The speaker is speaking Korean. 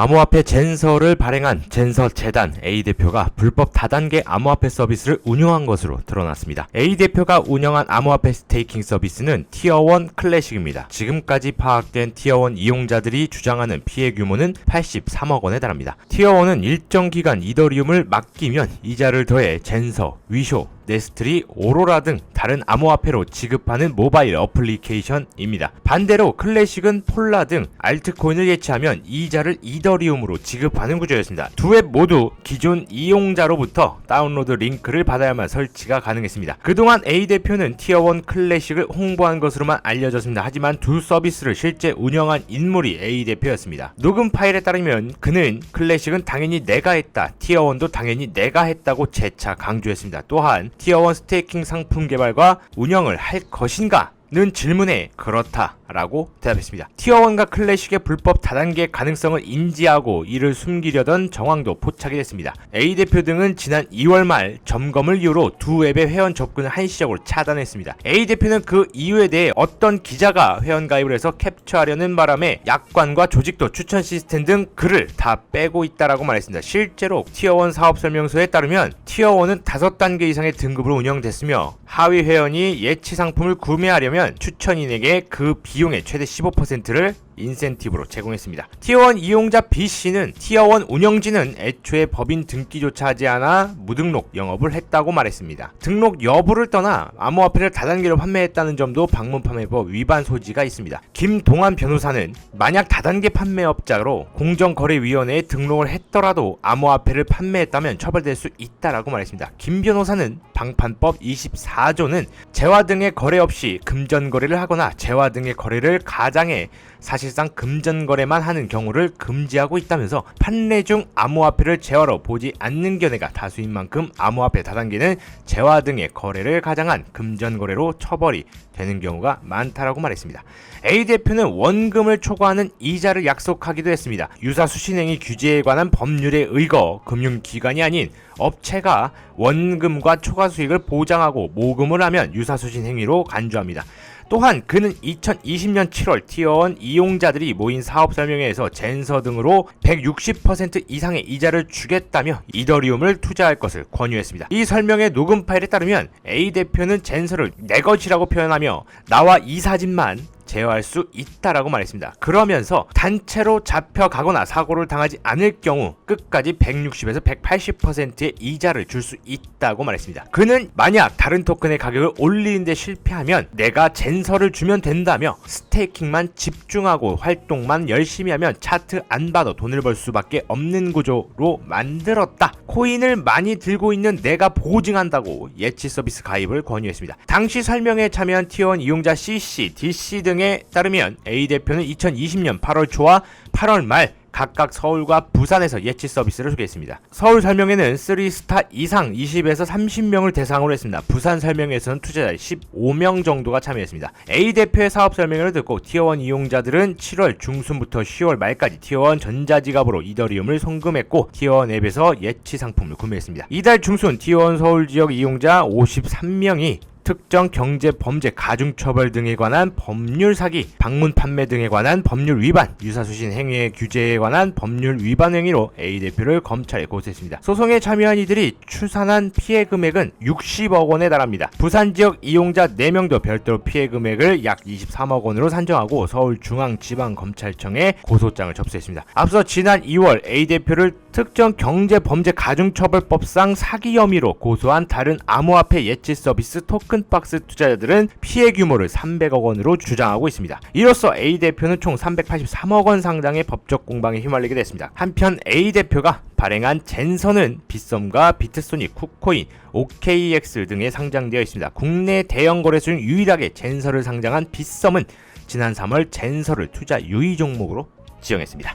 암호화폐 젠서를 발행한 젠서 재단 A 대표가 불법 다단계 암호화폐 서비스를 운영한 것으로 드러났습니다. A 대표가 운영한 암호화폐 스테이킹 서비스는 티어1 클래식입니다. 지금까지 파악된 티어1 이용자들이 주장하는 피해 규모는 83억 원에 달합니다. 티어1은 일정 기간 이더리움을 맡기면 이자를 더해 젠서, 위쇼, 네스트리, 오로라 등 다른 암호화폐로 지급하는 모바일 어플리케이션입니다. 반대로 클래식은 폴라 등 알트코인을 예치하면 이자를 이더리움으로 지급하는 구조였습니다. 두 앱 모두 기존 이용자로부터 다운로드 링크를 받아야만 설치가 가능했습니다. 그동안 A 대표는 티어1 클래식을 홍보한 것으로만 알려졌습니다. 하지만 두 서비스를 실제 운영한 인물이 A 대표였습니다. 녹음 파일에 따르면 그는 클래식은 당연히 내가 했다, 티어1도 당연히 내가 했다고 재차 강조했습니다. 또한 티어1 스테이킹 상품 개발과 운영을 할 것인가? 는 질문에 그렇다 라고 대답했습니다. 티어1과 클래식의 불법 다단계 가능성을 인지하고 이를 숨기려던 정황도 포착이 됐습니다. A 대표 등은 지난 2월 말 점검을 이유로 두 앱의 회원 접근을 한시적으로 차단했습니다. A 대표는 그 이유에 대해 어떤 기자가 회원 가입을 해서 캡처하려는 바람에 약관과 조직도 추천 시스템 등 글을 다 빼고 있다라고 말했습니다. 실제로 티어1 사업 설명서에 따르면 티어1은 5단계 이상의 등급으로 운영됐으며 하위 회원이 예치 상품을 구매하려면 추천인에게 그 비용의 최대 15%를 인센티브로 제공했습니다. 티어1 이용자 B씨는 티어1 운영진은 애초에 법인 등기조차 하지 않아 무등록 영업을 했다고 말했습니다. 등록 여부를 떠나 암호화폐를 다단계로 판매했다는 점도 방문판매법 위반 소지가 있습니다. 김동환 변호사는 만약 다단계 판매업자로 공정거래위원회에 등록을 했더라도 암호화폐를 판매했다면 처벌될 수 있다라고 말했습니다. 김 변호사는 방판법 24조는 재화 등의 거래 없이 금전 거래를 하거나 재화 등의 거래를 가장해 사실 상 금전 거래만 하는 경우를 금지하고 있다면서 판매 중 암호화폐를 재화로 보지 않는 견해가 다수인 만큼 암호화폐 다단계는 재화 등의 거래를 가장한 금전 거래로 처벌이 되는 경우가 많다라고 말했습니다. A 대표는 원금을 초과하는 이자를 약속하기도 했습니다. 유사 수신행위 규제에 관한 법률에 의거 금융기관이 아닌 업체가 원금과 초과 수익을 보장하고 모금을 하면 유사 수신 행위로 간주합니다. 또한 그는 2020년 7월 티어1 이용자들이 모인 사업 설명회에서 젠서 등으로 160% 이상의 이자를 주겠다며 이더리움을 투자할 것을 권유했습니다. 이 설명회 녹음 파일에 따르면 A 대표는 젠서를 내 것이라고 표현하며 나와 이 사진만 제어할 수 있다라고 말했습니다. 그러면서 단체로 잡혀가거나 사고를 당하지 않을 경우 끝까지 160에서 180%의 이자를 줄 수 있다고 말했습니다. 그는 만약 다른 토큰의 가격을 올리는데 실패하면 내가 젠서를 주면 된다며 스테이킹만 집중하고 활동만 열심히 하면 차트 안 봐도 돈을 벌 수밖에 없는 구조로 만들었다. 코인을 많이 들고 있는 내가 보증한다고 예치 서비스 가입을 권유했습니다. 당시 설명에 참여한 T1 이용자 CC, DC 등에 따르면 A 대표는 2020년 8월 초와 8월 말 각각 서울과 부산에서 예치 서비스를 소개했습니다. 서울 설명회는 3스타 이상 20에서 30명을 대상으로 했습니다. 부산 설명회에서는 투자자 15명 정도가 참여했습니다. A 대표의 사업 설명회를 듣고 티어1 이용자들은 7월 중순부터 10월 말까지 티어1 전자지갑으로 이더리움을 송금했고 티어1 앱에서 예치 상품을 구매했습니다. 이달 중순 티어1 서울 지역 이용자 53명이 특정 경제 범죄 가중 처벌 등에 관한 법률 사기, 방문 판매 등에 관한 법률 위반, 유사수신 행위의 규제에 관한 법률 위반 행위로 A 대표를 검찰에 고소했습니다. 소송에 참여한 이들이 추산한 피해 금액은 60억 원에 달합니다. 부산 지역 이용자 4명도 별도로 피해 금액을 약 23억 원으로 산정하고 서울중앙지방검찰청에 고소장을 접수했습니다. 앞서 지난 2월 A 대표를 특정 경제범죄 가중처벌법상 사기 혐의로 고소한 다른 암호화폐 예치 서비스 토큰 박스 투자자들은 피해 규모를 300억 원으로 주장하고 있습니다. 이로써 A 대표는 총 383억 원 상당의 법적 공방에 휘말리게 됐습니다. 한편 A 대표가 발행한 젠서는 빗썸과 비트소닉, 쿠코인, OKX 등에 상장되어 있습니다. 국내 대형 거래소 중 유일하게 젠서를 상장한 빗썸은 지난 3월 젠서를 투자 유의 종목으로 지정했습니다.